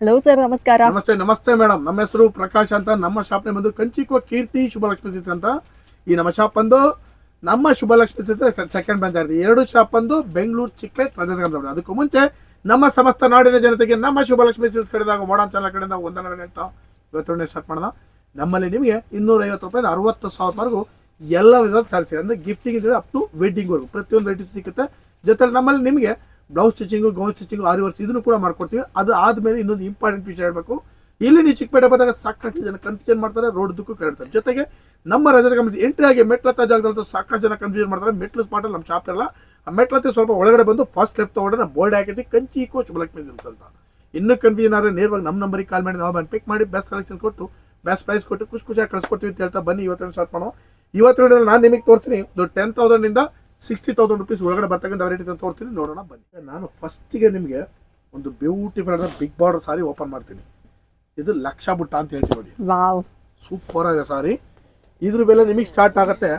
Hello sir ನಮಸ್ಕಾರ. ನಮಸ್ತೆ ನಮಸ್ತೆ ಮೇಡಮ್ ನಮ್ಮ ಹೆಸರು ಪ್ರಕಾಶ್ ಅಂತ. ನಮ್ಮ ಶಾಪ್ನ ಬಂದು ಕಂಚಿಕೋ ಕೀರ್ತಿ ಶುಭಲಕ್ಷ್ಮಿ ಸಿತ್ರ ಅಂತ. ಈ ನಮ್ಮ ಶಾಪ್ ಬಂದು ನಮ್ಮ ಶುಭಲಕ್ಷ್ಮಿ ಸಿತ್ರ ಸೆಕೆಂಡ್ ಬ್ರಾಂಚ್ ಆಗಿದೆ. ಎರಡು ಶಾಪ್ ಬಂದು ಬೆಂಗಳೂರು ಚಿಕ್ಕಪೇಟ್ ಪ್ರದೇಶ ಅದಕ್ಕೂ ಮುಂಚೆ ನಮ್ಮ ಸಮಸ್ತ ನಾಡಿನ ಜನತೆಗೆ ನಮ್ಮ ಶುಭಲಕ್ಷ್ಮಿ ಸಿಲ್ಸ್ ಕಡೆದಾಗ ಮೋಡನ್ ಚಾನಲ್ ಕಡೆಯಿಂದ ಒಂದನೇ ಹೇಳ್ತಾ ಇವತ್ತೊಂದನೇ ಸ್ಟಾರ್ಟ್ ಮಾಡೋಣ. ನಮ್ಮಲ್ಲಿ ನಿಮಗೆ ಇನ್ನೂರೈವತ್ತು ರೂಪಾಯಿ ಅರವತ್ತು ಸಾವಿರವರೆಗೂ ಎಲ್ಲ ವಿಧದ ಸಾರಿಸಿ ಅಂದ್ರೆ ಗಿಫ್ಟಿಂಗ್ ಅಪ್ ಟು ವೆಡ್ಡಿಂಗ್ವರೆಗೂ ಪ್ರತಿಯೊಂದು ವೆರೈಟಿ ಸಿಗುತ್ತೆ. ಜೊತೆಲಿ ನಮ್ಮಲ್ಲಿ ನಿಮಗೆ ಬ್ಲೌಸ್ ಸ್ಟಿಚಿಂಗು ಗೌನ್ ಸ್ಟಿಚಿಂಗು ಆರು ವರ್ಷ ಇದನ್ನು ಕೂಡ ಮಾಡ್ಕೊಡ್ತೀವಿ. ಅದು ಆದಮೇಲೆ ಇನ್ನೊಂದು ಇಂಪಾರ್ಟೆಂಟ್ ವಿಷಯ ಹೇಳಬೇಕು. ಇಲ್ಲಿ ನೀವು ಚಿಕ್ಕಪೇಟೆ ಬಂದಾಗ ಸಾಕಷ್ಟು ಜನ ಕನ್ಫ್ಯೂಷನ್ ಮಾಡ್ತಾರೆ ರೋಡ್ ದುಕ್ಕು ಕರೀತಾರೆ ಜೊತೆಗೆ ನಮ್ಮ ರಜದ ಗಮನಿಸಿ ಎಂಟ್ರಿ ಆಗಿ ಮೆಟ್ಲತ್ತ ಜಾಗದಲ್ಲಿ ಸಾಕಷ್ಟು ಜನ ಕನ್ಫ್ಯೂಷನ್ ಮಾಡ್ತಾರೆ. ಮೆಟ್ಲು ಸ್ಪಾಟಲ್ಲಿ ನಮ್ಮ ಶಾಪ್ ಇರಲ್ಲ. ಆ ಮೆಟ್ಲತ್ತೆ ಸ್ವಲ್ಪ ಒಳಗಡೆ ಬಂದು ಫಸ್ಟ್ ಲೆಫ್ಟ್ ತಗೊಂಡ್ರೆ ನಮ್ಮ ಬೋರ್ಡ್ ಹಾಕಿದ್ವಿ ಕಂಚಿ ಕೋಚ್ ಬ್ಲಕ್ ಸಿಲ್ಸ್ ಅಂತ. ಇನ್ನೂ ಕನ್ಫ್ಯೂಷನ್ ಆದರೆ ನೇರವಾಗಿ ನಮ್ಮ ನಂಬರಿಗೆ ಕಾಲ್ ಮಾಡಿ, ನಾವು ಬಂದು ಪಿಕ್ ಮಾಡಿ ಬೆಸ್ಟ್ ಸೆಲೆಕ್ಷನ್ ಕೊಟ್ಟು ಬೆಸ್ಟ್ ಪ್ರೈಸ್ ಕೊಟ್ಟು, ಖುಷಿ ಖುಷಿಯಾಗಿ ಕಳಿಸ್ಕೊಡ್ತೀವಿ ಅಂತ ಹೇಳ್ತಾ ಬನ್ನಿ. ಇವತ್ತಿನ ಸ್ಟಾರ್ಟ್ ಮಾಡೋ ಇವತ್ತಿನ ನಾನು ನಿಮಗೆ ತೋರ್ತೀನಿ. ಒಂದು ಟೆನ್ ತೌಸಂಡಿಂದ ಸಿಕ್ಸ್ಟಿ ತೌಸಂಡ್ ರುಪೀಸ್ ಒಳಗಡೆ ಬರ್ತಕ್ಕಂಥ ಅಂತ ತೋರ್ತೀನಿ ನೋಡೋಣ ಬನ್ನಿ. ನಾನು ಫಸ್ಟಿಗೆ ನಿಮಗೆ ಒಂದು ಬ್ಯೂಟಿಫುಲ್ ಆದ ಬಿಗ್ ಬಾರ್ಡರ್ ಸಾರಿ ಓಪನ್ ಮಾಡ್ತೀನಿ. ಇದು ಲಕ್ಷ ಬುಟ್ಟ ಅಂತ ಹೇಳ್ತೀವಿ ನೋಡಿ. ಸೂಪರ್ ಆಗಿದೆ ಸಾರಿ ಇದ್ರ ಬೆಲೆ ನಿಮಗೆ ಸ್ಟಾರ್ಟ್ ಆಗುತ್ತೆ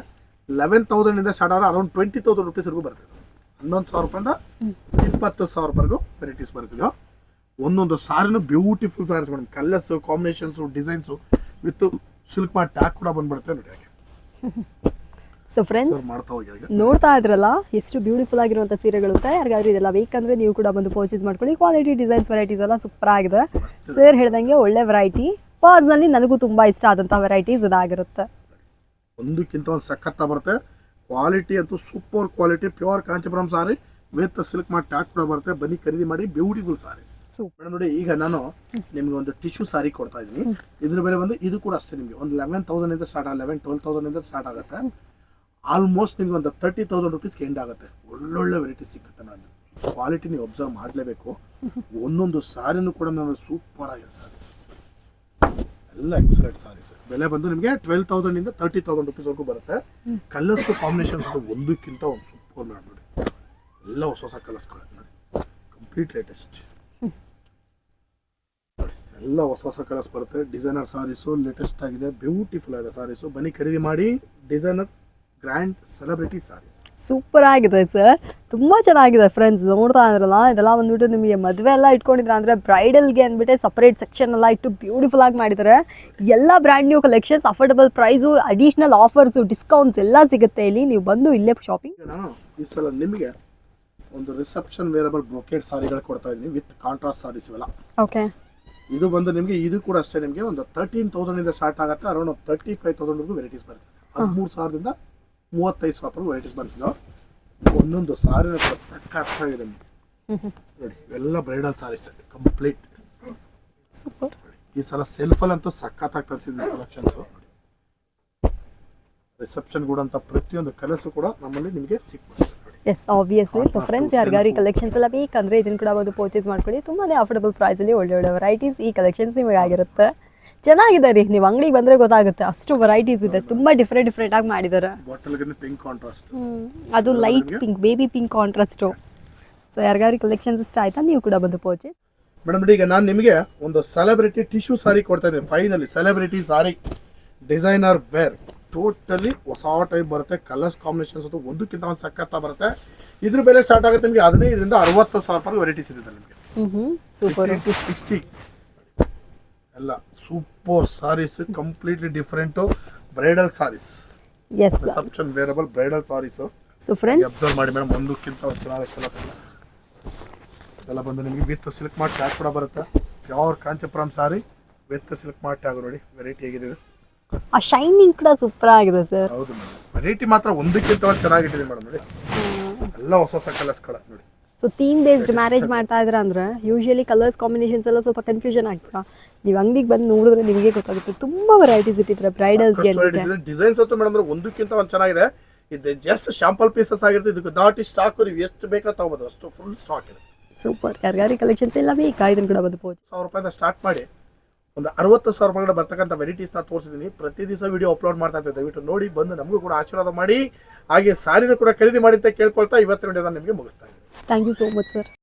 ಲೆವೆನ್ ತೌಸಂಡಿಂದ ಸ್ಟಾರ್ಟ್ ಆದರೆ ಅರೌಂಡ್ ಟ್ವೆಂಟಿ ತೌಸಂಡ್ ರುಪೀಸ್ವರೆಗೂ ಬರ್ತದೆ ಹನ್ನೊಂದು ಸಾವಿರ ರೂಪಾಯಿಂದ ಇಪ್ಪತ್ತು ಸಾವಿರವರೆಗೂ ವೆರೈಟೀಸ್ ಬರ್ತಿದ್ವು ಒಂದೊಂದು ಸಾರಿನೂ beautiful saris madam colours combinations designs with silk ಮಾಡಿ ಟ್ಯಾಕ್ ಕೂಡ ಬಂದ್ಬಿಡುತ್ತೆ ನೋಡಿ ಹಾಗೆ. ಸೊ ಫ್ರೆಂಡ್ಸ್ ಸರ್ ನೋಡ್ತಾ ಇದ್ರಲ್ಲ ಎಷ್ಟು ಬ್ಯೂಟಿಫುಲ್ ಆಗಿರುವಂಥ ಸೀರೆಗಳು ಅಂತ ಯಾರಿಗಾದ್ರೂ ಇದೆಲ್ಲ ಬೇಕಂದ್ರೆ ನೀವು ಕೂಡ ಬಂದು ಪರ್ಚೇಸ್ ಮಾಡ್ಕೊಳ್ಳಿ. ಕ್ವಾಲಿಟಿ ಡಿಸೈನ್ಸ್ ವೆರೈಟೀಸ್ ಎಲ್ಲ ಸೂಪರ್ ಆಗಿದೆ. ಸರ್ ಹೇಳ್ದಂಗೆ ಒಳ್ಳೆ ವೆರೈಟಿ ಪರ್ಸ್ನಲ್ಲಿ ನನಗೂ ತುಂಬಾ ಇಷ್ಟ ಆದಂಥ ವೆರೈಟೀಸ್ ಇದಾಗಿರುತ್ತೆ. ಒಂದಕ್ಕಿಂತ ಒಂದು ಸಖತ್ತ ಬರುತ್ತೆ. ಕ್ವಾಲಿಟಿ ಅಂತೂ super quality pure Kanchipuram sari with silk ಮಾಡಿ ಟ್ಯಾಕ್ ಕೂಡ ಬರುತ್ತೆ. ಬನ್ನಿ ಖರೀದಿ ಮಾಡಿ ಬ್ಯೂಟಿಫುಲ್ ಸಾರೀಸ್ ಮೇಡಮ್ ನೋಡಿ ಈಗ ನಾನು ನಿಮ್ಗೆ ಒಂದು ಟಿಶ್ಯೂ ಸಾರಿ ಕೊಡ್ತಾ ಇದ್ದೀನಿ. ಇದ್ರ ಬೆಲೆ ಬಂದು ಇದು ಕೂಡ ಅಷ್ಟೇ ನಿಮಗೆ. ಒಂದು ಲೆವೆನ್ ತೌಸಂಡ್ ಇಂದ ಸ್ಟಾರ್ಟ್ ಆಗ ಲೆವೆನ್ ಟ್ವೆಲ್ ತೌಸಂಡ್ ಇಂದ ಸ್ಟಾರ್ಟ್ ಆಗುತ್ತೆ. ಆಲ್ಮೋಸ್ಟ್ ನಿಮ್ಗೆ ಒಂದು ತರ್ಟಿ ತೌಸಂಡ್ ರುಪೀಸ್ಗೆ ಎಂಡ್ ಆಗುತ್ತೆ. ಒಳ್ಳೊಳ್ಳೆ ವೆರೈಟಿ ಸಿಗುತ್ತೆ ನಾನು ಕ್ವಾಲಿಟಿ ನೀವು ಅಬ್ಸರ್ವ್ ಮಾಡಲೇಬೇಕು. ಒಂದೊಂದು ಸಾರಿನೂ ಕೂಡ ನಾನು ಸೂಪರ್ ಆಗಿದೆ ಸಾರೀಸ್ ಎಲ್ಲ ಎಕ್ಸಲೆಂಟ್ ಸಾರೀಸ್ ಬೆಲೆ ಬಂದು ನಿಮಗೆ ಟ್ವೆಲ್ ತೌಸಂಡ್ ಇಂದ ತರ್ಟಿ ತೌಸಂಡ್ ರುಪೀಸ್ವರೆಗೂ ಬರುತ್ತೆ. ಕಲರ್ಸ್ ಕಾಂಬಿನೇಷನ್ಸ್ ಒಂದಕ್ಕಿಂತ ಒಂದು ಸೂಪರ್ ಮಾಡಿ ನೋಡಿ. ಎಲ್ಲ ಹೊಸ ಹೊಸ ಕಲರ್ಸ್ಗಳು ನೋಡಿ. ಕಂಪ್ಲೀಟ್ ಲೇಟೆಸ್ಟ್ ಎಲ್ಲ ಹೊಸ ಹೊಸ ಕಲರ್ಸ್ ಬರುತ್ತೆ. ಡಿಸೈನರ್ ಸಾರೀಸು ಲೇಟೆಸ್ಟ್ ಆಗಿದೆ. ಬ್ಯೂಟಿಫುಲ್ ಆಗಿದೆ ಸಾರೀಸು ಬನ್ನಿ ಖರೀದಿ ಮಾಡಿ. Designer grand celebrity saris super ಆಗಿದೆ ಸರ್ ತುಂಬ ಚೆನ್ನಾಗಿದೆ ಫ್ರೆಂಡ್ಸ್ ನೋಡ್ತಾ ಇದ್ರಲ್ಲ ಇದೆಲ್ಲ ಬಂದ್ಬಿಟ್ಟು ನಿಮಗೆ ಮದುವೆ ಎಲ್ಲ ಇಟ್ಕೊಂಡಿದ್ರೆ ಅಂದರೆ ಬ್ರೈಡಲ್ಗೆ ಅಂದ್ಬಿಟ್ಟು ಸಪ್ರೇಟ್ ಸೆಕ್ಷನ್ ಎಲ್ಲ ಇಟ್ಟು ಬ್ಯೂಟಿಫುಲ್ ಆಗಿ ಮಾಡಿದ್ದಾರೆ ಎಲ್ಲ brand new collections affordable price additional offers discounts ಎಲ್ಲ ಸಿಗುತ್ತೆ ಇಲ್ಲಿ. ನೀವು ಬಂದು ಇಲ್ಲೇ ಶಾಪಿಂಗ್ ನಾನು ಈ ಸಲ ನಿಮಗೆ ಒಂದು ರಿಸೆಪ್ಷನ್ ವೇರಬಲ್ ಬ್ರೊಕೇಡ್ ಸಾರಿಗಳು ಕೊಡ್ತಾ ಇದ್ದೀನಿ ವಿತ್ ಕಾಂಟ್ರಾಸ್ಟ್ ಸಾರೀಸ್ ಇವೆಲ್ಲ. ಓಕೆ ಇದು ಬಂದು ನಿಮಗೆ ಇದು ಕೂಡ ಅಷ್ಟೇ ನಿಮಗೆ ಒಂದು ತರ್ಟೀನ್ ತೌಸಂಡಿಂದ ಸ್ಟಾರ್ಟ್ ಆಗುತ್ತೆ. ಅರೌಂಡ್ ತರ್ಟಿ ಫೈವ್ ತೌಸಂಡ್ವರೆಗೂ ವೆರೈಟೀಸ್ ಬರ್ತದೆ. ಹದಿಮೂರು ಸಾವಿರದಿಂದ ಮೂವತ್ತೈದು ಸಾವಿರ ವೆರೈಟೀಸ್ ಬಂದಿದ್ದು. ಒಂದೊಂದು ಸಾರಿನ ಕೂಡ ಸಖತ್ತಾಗಿದೆ ನೋಡಿ ಇವೆಲ್ಲ ಬ್ರೈಡಲ್ ಸಾರೀಸ್ ಕಂಪ್ಲೀಟ್ ಸೂಪರ್ ಈ ಸಲ ಸೆಲ್ಫಲ್ಲಿ ಅಂತೂ ಸಖತ್ತಾಗಿ ತರಿಸಿದ್ದೀನಿ ಸೆಲೆಕ್ಷನ್ಸು ರಿಸೆಪ್ಷನ್ ಕೂಡ ಅಂತ ಪ್ರತಿಯೊಂದು ಕಲರ್ಸು ಕೂಡ ನಮ್ಮಲ್ಲಿ ನಿಮಗೆ ಸಿಗ್ಬೋದು. ಎಸ್ ಆಬ್ವಿಯಸ್ಲಿ ಸೊ ಫ್ರೆಂಡ್ಸ್ ಯಾರಿಗಾರಿ ಕಲೆಕ್ಷನ್ಸ್ ಎಲ್ಲ ಬೇಕಂದ್ರೆ ಇದನ್ನು ಕೂಡ ಒಂದು ಪರ್ಚೇಸ್ ಮಾಡ್ಕೊಳ್ಳಿ. ತುಂಬಾ ಅಫೋರ್ಡಬಲ್ ಪ್ರೈಸಲ್ಲಿ ಒಳ್ಳೆ ಒಳ್ಳೆ ವೆರೈಟೀಸ್ ಈ ಕಲೆಕ್ಷನ್ಸ್ ನಿಮಗೆ ಆಗಿರುತ್ತೆ ಚೆನ್ನಾಗಿದೆ ರೀ ನೀವು ಅಂಗಡಿಗೆ ಬಂದರೆ ಗೊತ್ತಾಗುತ್ತೆ. ಅಷ್ಟು ವೆರೈಟೀಸ್ ಇದೆ ತುಂಬ ಡಿಫ್ರೆಂಟ್ ಡಿಫ್ರೆಂಟ್ ಆಗಿ ಮಾಡಿದ್ದಾರೆ ಪಿಂಕ್ ಕಾಂಟ್ರಾಸ್ಟ್ ಅದು light pink baby pink contrast so ಯಾರಿಗಾರಿ collections ಇಷ್ಟ ಆಯ್ತಾ ನೀವು ಕೂಡ ಬಂದು ಪರ್ಚೇಸ್ ಮೇಡಮ್ ಈಗ ನಾನು ನಿಮಗೆ ಒಂದು ಸೆಲೆಬ್ರಿಟಿ ಟಿಶ್ಯೂ ಸಾರಿ ಕೊಡ್ತಾ ಇದ್ದೀನಿ. Finally celebrity sari designer wear totally ಹೊಸ ಟೈಪ್ ಬರುತ್ತೆ. ಕಲರ್ಸ್ ಕಾಂಬಿನೇಷನ್ಸ್ ಅದು ಒಂದಕ್ಕಿಂತ ಒಂದು ಸಖತ್ತ ಬರುತ್ತೆ. ಇದ್ರ ಬೆಲೆ ಸ್ಟಾರ್ಟ್ ಆಗುತ್ತೆ ನಿಮಗೆ ಹದಿನೈದರಿಂದ ಅರವತ್ತು ಸಾವಿರ ರೂಪಾಯಿ ವೆರೈಟೀಸ್ ಇದೆ ನಿಮಗೆ. ಹ್ಞೂ ಸೂಪರ್ ಟು ಸಿಕ್ಸ್ಟಿ ಎಲ್ಲ super saris completely different bridal saris yes reception wearable bridal saris so friends observe ಮಾಡಿ ಮೇಡಮ್ ಒಂದಕ್ಕಿಂತ ಒಂದು ಚೆನ್ನಾಗಿ ಕೆಲಸ ಎಲ್ಲ ಬಂದು ನಿಮಗೆ ವಿತ್ ಸಿಲ್ಕ್ ಮಾಡಿ ಟ್ಯಾಗ್ ಕೂಡ ಬರುತ್ತೆ. Pure Kanchipuram sari with silk ಮಾಡಿ ಟ್ಯಾಗ್ ನೋಡಿ ವೆರೈಟಿ ಆಗಿದೆ? ಆ ಶೈನಿಂಗ್ ಕೂಡ ಸೂಪರ್ ಆಗಿದೆ ಸರ್ ಹೌದು ಮೇಡಮ್ ವೆರೈಟಿ ಮಾತ್ರ ಒಂದಕ್ಕಿಂತ ಒಂದು ಚೆನ್ನಾಗಿಟ್ಟಿದೆ ಮೇಡಮ್ ನೋಡಿ. ಎಲ್ಲ ಹೊಸ ಹೊಸ ಕಲರ್ಸ್ಗಳ ಸೊ ಥೀಮ್ ಬೇಸ್ಡ್ ಮ್ಯಾರೇಜ್ ಮಾಡ್ತಾ ಇದ್ರ ಅಂದ್ರೆ ಯೂಶಲಿ ಕಲರ್ಸ್ ಕಾಂಬಿನೇಷನ್ಸ್ ಎಲ್ಲ ಸ್ವಲ್ಪ ಕನ್ಫ್ಯೂಷನ್ ಆಗ್ತದೆ ನೀವು ಅಂಗಡಿಗೆ ಬಂದು ನೋಡಿದ್ರೆ ನಿಮಗೆ ಗೊತ್ತಾಗುತ್ತೆ. ತುಂಬಾ ವೆರೈಟೀಸ್ ಇಟ್ಟಿದ್ರೆ ಬ್ರೈಡಲ್ಸ್ಗೆ ಡಿಸೈನ್ಸ್ ಅಂತೂ ಮೇಡಮ್ ಒಂದಕ್ಕಿಂತ ಒಂದು ಚೆನ್ನಾಗಿದೆ. ಇದು ಜಸ್ಟ್ ಶಾಂಪಲ್ ಪೀಸಸ್ ಆಗಿರುತ್ತೆ. ಇದಕ್ಕೆ ದಾಟಿ ಸ್ಟಾಕ್ ನೀವು ಎಷ್ಟು ಬೇಕಾ ತಗೋಬೋದು. ಅಷ್ಟು ಫುಲ್ ಸ್ಟಾಕ್ ಇದೆ. ಸೂಪರ್ ಯಾರಿಗಾರಿ ಕಲೆಕ್ಷನ್ಸ್ ಎಲ್ಲ ಬೇಕಾ? ಇದನ್ನು ಕೂಡ ಬಂದು ಸಾವಿರ ರೂಪಾಯಿಂದ ಸ್ಟಾರ್ಟ್ ಮಾಡಿ. ಒಂದು ಅರವತ್ತು ಸಾವಿರ ರೂಪಾಯಿ ಬರ್ತಕ್ಕಂಥ ವೆರೈಟೀಸ್ನ ತೋರಿಸಿದ್ದೀನಿ ಪ್ರತಿ ದಿವಸ ವಿಡಿಯೋ ಅಪ್ಲೋಡ್ ಮಾಡ್ತಾ ಇರ್ತೀನಿ ದಯವಿಟ್ಟು ನೋಡಿ, ಬಂದು ನಮಗೂ ಕೂಡ ಆಶೀರ್ವಾದ ಮಾಡಿ. ಹಾಗೆ ಸಾರಿನ ಕೂಡ ಖರೀದಿ ಮಾಡಿ ಅಂತ ಕೇಳ್ಕೊಳ್ತಾ ಇವತ್ತಿನ ವಿಡಿಯೋನ ನಿಮಗೆ ಮುಗಿಸ್ತಾ ಇದ್ದೀನಿ. Thank you so much sir